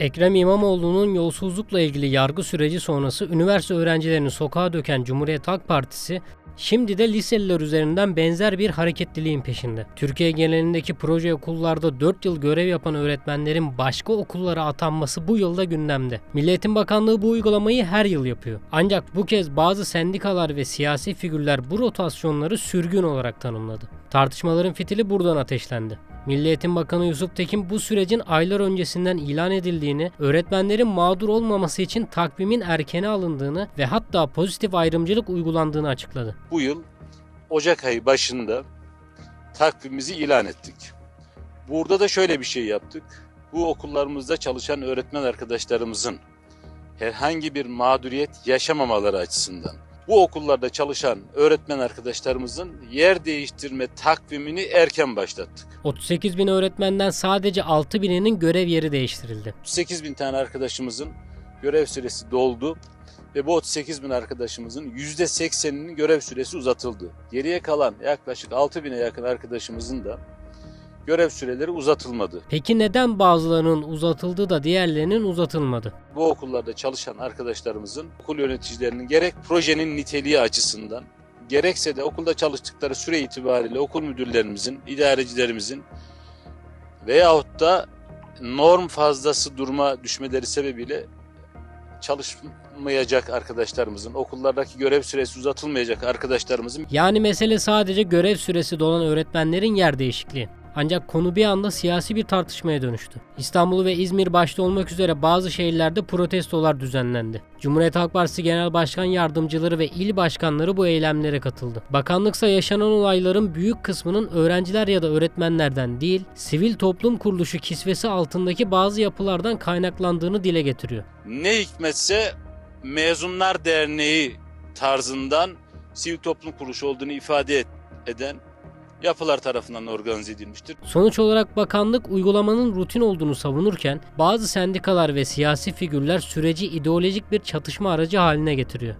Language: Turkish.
Ekrem İmamoğlu'nun yolsuzlukla ilgili yargı süreci sonrası üniversite öğrencilerini sokağa döken Cumhuriyet Halk Partisi Şimdi de liseliler üzerinden benzer bir hareketliliğin peşinde. Türkiye genelindeki proje okullarda 4 yıl görev yapan öğretmenlerin başka okullara atanması bu yılda gündemde. Milli Eğitim Bakanlığı bu uygulamayı her yıl yapıyor. Ancak bu kez bazı sendikalar ve siyasi figürler bu rotasyonları sürgün olarak tanımladı. Tartışmaların fitili buradan ateşlendi. Milli Eğitim Bakanı Yusuf Tekin bu sürecin aylar öncesinden ilan edildiğini, öğretmenlerin mağdur olmaması için takvimin erkene alındığını ve hatta pozitif ayrımcılık uygulandığını açıkladı. bu yıl Ocak ayı başında takvimimizi ilan ettik. Burada da şöyle bir şey yaptık. Bu okullarımızda çalışan öğretmen arkadaşlarımızın herhangi bir mağduriyet yaşamamaları açısından bu okullarda çalışan öğretmen arkadaşlarımızın yer değiştirme takvimini erken başlattık. 38 bin öğretmenden sadece 6 bininin görev yeri değiştirildi. 38 bin tane arkadaşımızın görev süresi doldu ve bu 38 bin arkadaşımızın %80'inin görev süresi uzatıldı. Geriye kalan yaklaşık 6 bine yakın arkadaşımızın da görev süreleri uzatılmadı. Peki neden bazılarının uzatıldı da diğerlerinin uzatılmadı? Bu okullarda çalışan arkadaşlarımızın okul yöneticilerinin gerek projenin niteliği açısından gerekse de okulda çalıştıkları süre itibariyle okul müdürlerimizin, idarecilerimizin veyahut da norm fazlası duruma düşmeleri sebebiyle çalışmayacak arkadaşlarımızın, okullardaki görev süresi uzatılmayacak arkadaşlarımızın Yani mesele sadece görev süresi dolan öğretmenlerin yer değişikliği. Ancak konu bir anda siyasi bir tartışmaya dönüştü. İstanbul ve İzmir başta olmak üzere bazı şehirlerde protestolar düzenlendi. Cumhuriyet Halk Partisi Genel Başkan Yardımcıları ve il başkanları bu eylemlere katıldı. Bakanlıksa yaşanan olayların büyük kısmının öğrenciler ya da öğretmenlerden değil, sivil toplum kuruluşu kisvesi altındaki bazı yapılardan kaynaklandığını dile getiriyor. ne hikmetse Mezunlar Derneği tarzından sivil toplum kuruluşu olduğunu ifade eden yapılar tarafından organize edilmiştir. Sonuç olarak bakanlık uygulamanın rutin olduğunu savunurken bazı sendikalar ve siyasi figürler süreci ideolojik bir çatışma aracı haline getiriyor.